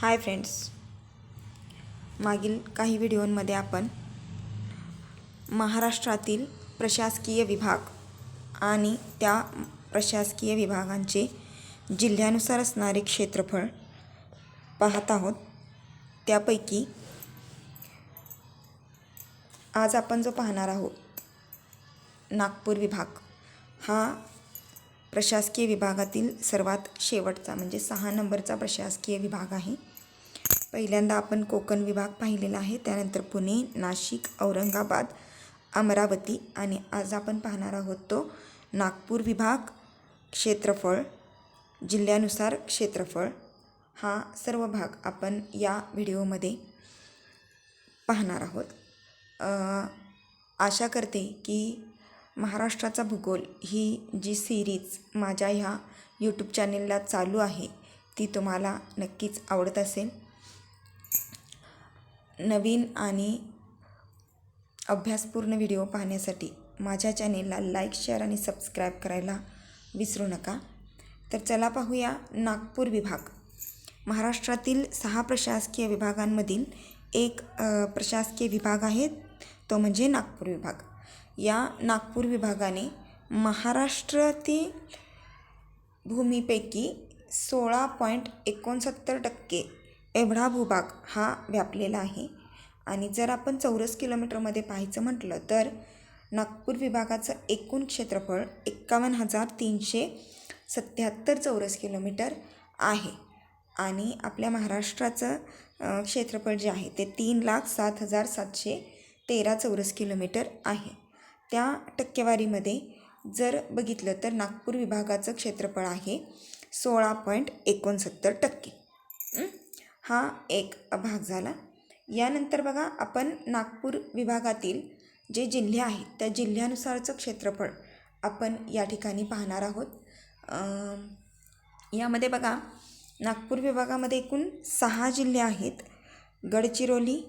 Hi friends. मागील काही व्हिडिओमध्ये आपण महाराष्ट्रातील प्रशासकीय विभाग आणि त्या प्रशासकीय विभागांचे जिल्ह्यानुसार असणारे क्षेत्रफळ पाहत आहोत. त्यापैकी आज आपण जो पाहणार आहोत नागपूर विभाग हा प्रशासकीय विभागातील सर्वात शेवटचा म्हणजे सहा नंबरचा प्रशासकीय विभाग आहे. पहिल्यांदा आपण कोकण विभाग पाहिलेला आहे. त्यानंतर पुणे नाशिक औरंगाबाद अमरावती आणि आज आपण पाहणार आहोत तो नागपूर विभाग क्षेत्रफळ. जिल्ह्यानुसार क्षेत्रफळ हा सर्व भाग आपण या व्हिडिओमध्ये पाहणार आहोत. आशा करते की महाराष्ट्राचा भूगोल ही जी सिरीज माझ्या ह्या यूट्यूब चॅनेलला चालू आहे ती तुम्हाला नक्कीच आवडत असेल. नवीन आणि अभ्यासपूर्ण व्हिडिओ पाहण्यासाठी माझ्या चॅनेलला लाईक शेअर आणि सबस्क्राईब करायला विसरू नका. तर चला पाहूया नागपूर विभाग. महाराष्ट्रातील सहा प्रशासकीय विभागांमधील एक प्रशासकीय विभाग आहे तो म्हणजे नागपूर विभाग. या नागपूर विभागाने महाराष्ट्रातील भूमीपैकी सोळा पॉईंट एकोणसत्तर टक्के एवढा भूभाग हा व्यापलेला आहे. आणि जर आपण चौरस किलोमीटरमध्ये पाहायचं म्हटलं तर नागपूर विभागाचं एकूण क्षेत्रफळ एक्कावन्न हजार तीनशे सत्याहत्तर चौरस किलोमीटर आहे. आणि आपल्या महाराष्ट्राचं क्षेत्रफळ जे आहे ते तीन लाख सात हजार सातशे तेरा चौरस किलोमीटर आहे. त्या टक्केवारीमध्ये जर बघितलं तर नागपूर विभागाचं क्षेत्रफळ आहे सोळा पॉईंट एकोणसत्तर टक्के. हा एक भाग झाला. यानंतर बघा आपण नागपूर विभागातील जे जिल्हे आहेत त्या जिल्ह्यानुसारचं क्षेत्रफळ आपण या ठिकाणी पाहणार आहोत. यामध्ये बघा नागपूर विभागामध्ये एकूण सहा जिल्हे आहेत. गडचिरोली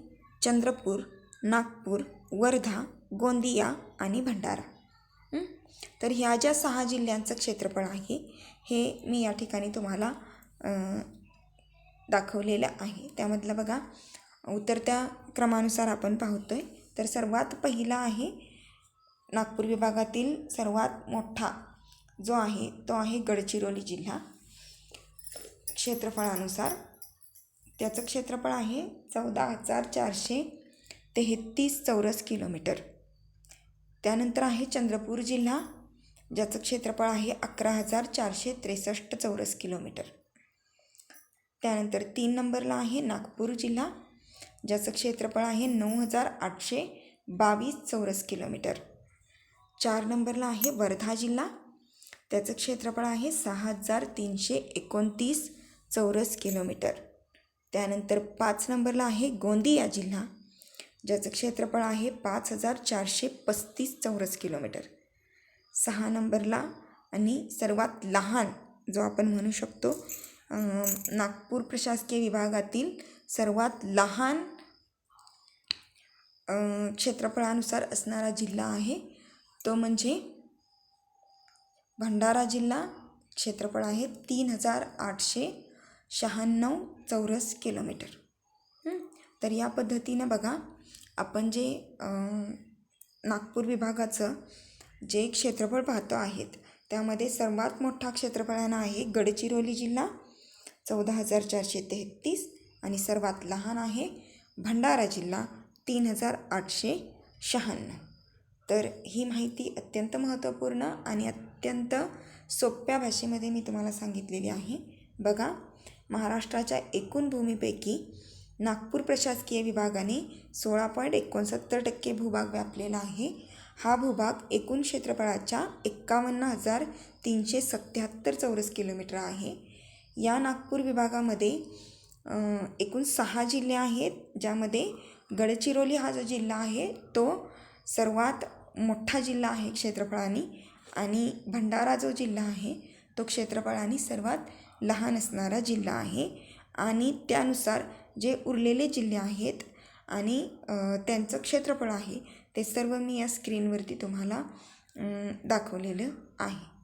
चंद्रपूर नागपूर वर्धा गोंदिया आणि भंडारा. तर ह्या ज्या सहा जिल्ह्यांचं क्षेत्रफळ आहे हे मी या ठिकाणी तुम्हाला दाखवलेलं आहे. त्यामधलं बघा उतरत्या क्रमानुसार आपण पाहतो आहे तर सर्वात पहिला आहे नागपूर विभागातील सर्वात मोठा जो आहे तो आहे गडचिरोली जिल्हा. क्षेत्रफळानुसार त्याचं क्षेत्रफळ आहे चौदा हजार चारशे तेहतीस चौरस किलोमीटर. त्यानंतर आहे चंद्रपूर जिल्हा ज्याचं क्षेत्रफळ आहे अकरा हजार चारशे त्रेसष्ट चौरस किलोमीटर. त्यानंतर तीन नंबरला आहे नागपूर जिल्हा ज्याचं क्षेत्रफळ आहे नऊ हजार आठशे बावीस चौरस किलोमीटर. चार नंबरला आहे वर्धा जिल्हा त्याचं क्षेत्रफळ आहे सहा हजार तीनशे एकोणतीस चौरस किलोमीटर. त्यानंतर पाच नंबरला आहे गोंदिया जिल्हा ज्याचं क्षेत्रफळ आहे पाच हजार चारशे पस्तीस चौरस किलोमीटर. सहा नंबरला आणि सर्वात लहान जो आपण म्हणू शकतो नागपूर प्रशासकीय विभागातील सर्वात लहान क्षेत्रफळानुसार असणारा जिल्हा आहे. तो म्हणजे भंडारा जिल्हा. क्षेत्रफळ आहे तीन हजार आठशे शहाण्णव चौरस किलोमीटर. तर या पद्धतीनं बघा आपण जे नागपूर विभागाचं जे क्षेत्रफळ पाहतो आहेत त्यामध्ये सर्वात मोठा क्षेत्रफळानं आहे गडचिरोली जिल्हा. चौदा हजार चारशे तेहतीस आणि सर्वात लहान आहे भंडारा जिल्हा तीन हजार आठशे शहाण्णव. तर ही माहिती अत्यंत महत्त्वपूर्ण आणि अत्यंत सोप्या भाषेमध्ये मी तुम्हाला सांगितलेली आहे. बघा महाराष्ट्राच्या एकूण भूमीपैकी नागपूर प्रशासकीय विभागाने सोळा पॉईंट एकोणसत्तर टक्के भूभाग व्यापलेला आहे. हा भूभाग एकूण क्षेत्रफळाच्या एक्कावन्न हजार तीनशे सत्याहत्तर चौरस किलोमीटर आहे. या नागपूर विभागामध्ये एकूण सहा जिल्हे आहेत ज्यामध्ये गडचिरोली हा जो जिल्हा आहे तो सर्वात मोठा जिल्हा आहे क्षेत्रफळाने आणि भंडारा जो जिल्हा आहे तो क्षेत्रफळाने सर्वात लहान असणारा जिल्हा आहे. आणि त्यानुसार जे उरलेले जिल्हे आहेत आणि त्यांचं क्षेत्रफळ आहे ते सर्व मी या स्क्रीनवरती तुम्हाला दाखवलेलं आहे.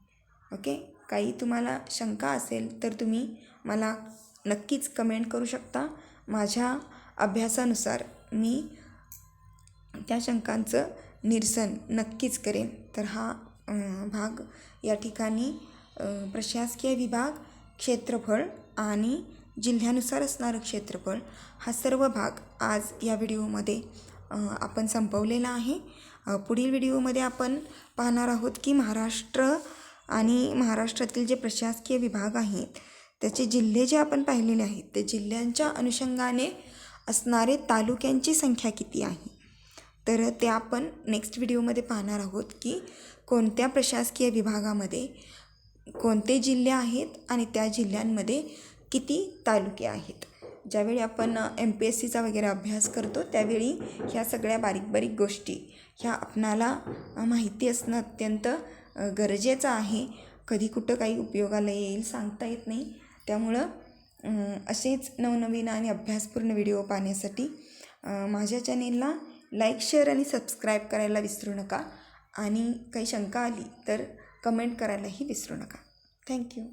ओके? काही तुम्हाला शंका असेल तर तुम्ही मला नक्कीच कमेंट करू शकता. माझ्या अभ्यासानुसार मी त्या शंकांचं निरसन नक्कीच करेन. तर हा भाग या ठिकाणी प्रशासकीय विभाग क्षेत्रफळ आणि जिल्ह्यानुसार असणारं क्षेत्रफळ हा सर्व भाग आज या व्हिडिओमध्ये आपण संपवलेला आहे. पुढील व्हिडिओमध्ये आपण पाहणार आहोत की महाराष्ट्र आणि महाराष्ट्रातील जे प्रशासकीय विभाग आहेत त्याचे जिल्हे जे आपण पाहिलेले आहेत ते जिल्ह्यांच्या अनुषंगाने असणारे तालुक्यांची संख्या किती आहे? तर ते आपण नेक्स्ट व्हिडिओमध्ये पाहणार आहोत की कोणत्या प्रशासकीय विभागामध्ये कोणते जिल्हे आहेत आणि त्या जिल्ह्यांमध्ये किती तालुके आहेत. ज्यावेळी आपण एम पी एस सीचा वगैरे अभ्यास करतो त्यावेळी ह्या सगळ्या बारीक बारीक गोष्टी ह्या आपणाला माहिती असणं अत्यंत गरजेचं आहे. कधी कुठं काही उपयोगाला येईल सांगता येत नाही. त्यामुळं असेच नवनवीन आणि अभ्यासपूर्ण व्हिडिओ पाहण्यासाठी माझ्या चॅनेलला लाईक शेअर आणि सबस्क्राईब करायला विसरू नका. आणि काही शंका आली तर कमेंट करायलाही विसरू नका. थँक्यू